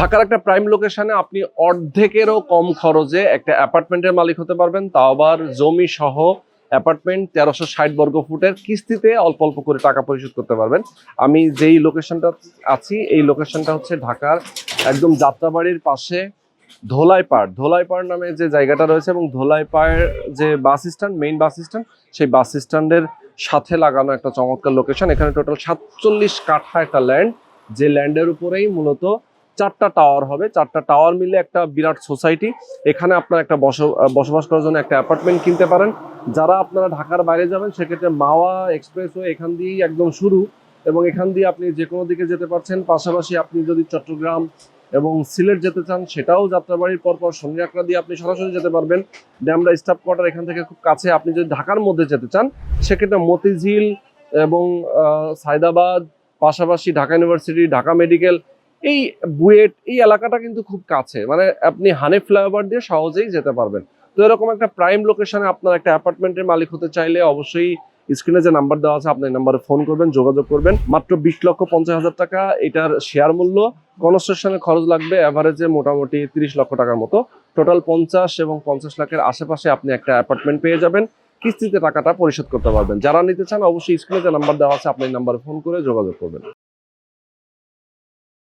ঢাকার একটা প্রাইম লোকেশনে আপনি অর্ধেকেরও কম খরচে একটা অ্যাপার্টমেন্টের মালিক হতে পারবেন। তাও আবার জমি সহ অ্যাপার্টমেন্ট তেরোশো ষাট বর্গ ফুটের কিস্তিতে অল্প অল্প করে টাকা পরিশোধ করতে পারবেন। আমি যেই লোকেশনটা আছি, এই লোকেশনটা হচ্ছে ঢাকার একদম যাত্রাবাড়ির পাশে ধোলাইপাড়। ধোলাইপাড় নামে যে জায়গাটা রয়েছে এবং ধোলাইপাড়ের যে bus stand main bus stand সেই বাস স্ট্যান্ডের সাথে লাগানো একটা চমৎকার লোকেশন এখানে টোটাল সাতচল্লিশ কাঠা একটা ল্যান্ড যে ল্যান্ডের উপরেই মূলত চারটা টাওয়ার হবে। চারটা টাওয়ার মিলে একটা বিরাট সোসাইটি এখানে আপনার একটা বস- বসবাস করার জন্য একটা অ্যাপার্টমেন্ট কিনতে পারেন। যারা আপনারা ঢাকার বাইরে যাবেন, সেক্ষেত্রে মাওয়া এক্সপ্রেসওয়ে এখান দিয়েই একদম শুরু। এবং এখান দিয়ে আপনি যে কোনো দিকে যেতে পারছেন, পাশাপাশি আপনি যদি চট্টগ্রাম এবং সিলেট যেতে চান, সেটাও যাত্রাবাড়ির পরপর সঙ্গে আকড়া দিয়ে আপনি সরাসরি যেতে পারবেন। ড্যামরা স্টাফ কোয়ার্টার এখান থেকে খুব কাছে আপনি যদি ঢাকার মধ্যে যেতে চান, সেক্ষেত্রে মতিঝিল এবং সায়দাবাদ, পাশাপাশি ঢাকা ইউনিভার্সিটি, ঢাকা মেডিকেল এই বুয়েট, এই এলাকাটা কিন্তু খুব কাছে। মানে আপনি হানে ফ্লাইওভার দিয়ে সহজেই যেতে পারবেন। তো এরকম একটা প্রাইম লোকেশনে আপনার একটা অ্যাপার্টমেন্টের মালিক হতে চাইলে অবশ্যই স্ক্রিনে যে নাম্বার দেওয়া আছে, আপনি নাম্বারে ফোন করবেন, যোগাযোগ করবেন। মাত্র বিশ লক্ষ পঞ্চাশ হাজার টাকা এটার শেয়ার মূল্য। কনস্ট্রাকশনের খরচ লাগবে অ্যাভারেজে মোটামুটি তিরিশ লক্ষ টাকার মতো। টোটাল পঞ্চাশ এবং পঞ্চাশ লাখের আশেপাশে আপনি একটা অ্যাপার্টমেন্ট পেয়ে যাবেন। কিস্তিতে টাকাটা পরিশোধ করতে পারবেন। যারা নিতে চান, অবশ্যই স্ক্রিনে যে নাম্বার দেওয়া আছে, আপনি নাম্বারে ফোন করে যোগাযোগ করবেন।